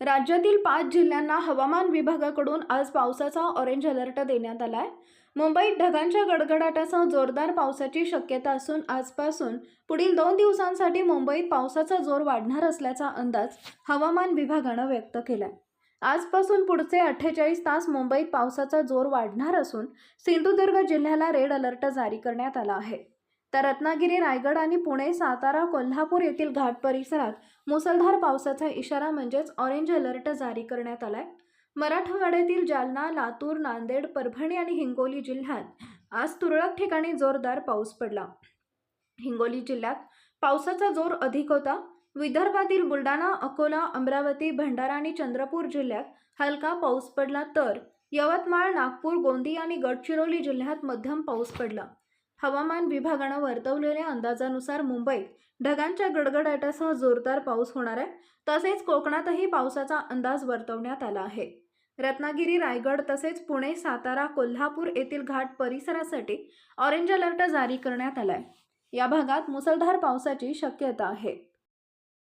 राज्यातील पाच जिल्ह्यांना हवामान विभागाकडून आज पावसाचा ऑरेंज अलर्ट देण्यात आलाय. मुंबईत ढगांच्या गडगडाटासह जोरदार पावसाची शक्यता असून आजपासून पुढील दोन दिवसांसाठी मुंबईत पावसाचा जोर वाढणार असल्याचा अंदाज हवामान विभागानं व्यक्त केलाय. आजपासून पुढचे अठ्ठेचाळीस तास मुंबईत पावसाचा जोर वाढणार असून सिंधुदुर्ग जिल्ह्याला रेड अलर्ट जारी करण्यात आला आहे. तर रत्नागिरी रायगड आणि पुणे सातारा कोल्हापूर येथील घाट परिसरात मुसळधार पावसाचा इशारा म्हणजेच ऑरेंज अलर्ट जारी करण्यात आलाय. मराठवाड्यातील जालना लातूर नांदेड परभणी आणि हिंगोली जिल्ह्यात आज तुरळक ठिकाणी जोरदार पाऊस पडला. हिंगोली जिल्ह्यात पावसाचा जोर अधिक होता. विदर्भातील बुलढाणा अकोला अमरावती भंडारा आणि चंद्रपूर जिल्ह्यात हलका पाऊस पडला तर यवतमाळ नागपूर गोंदी आणि गडचिरोली जिल्ह्यात मध्यम पाऊस पडला. हवामान विभागानं वर्तवलेल्या अंदाजानुसार मुंबईत ढगांच्या गडगडाटासह जोरदार पाऊस होणार आहे. तसेच कोकणातही पावसाचा अंदाज वर्तवण्यात आला आहे. रत्नागिरी रायगड तसेच पुणे सातारा कोल्हापूर येथील घाट परिसरासाठी ऑरेंज अलर्ट जारी करण्यात आलाय. या भागात मुसळधार पावसाची शक्यता आहे.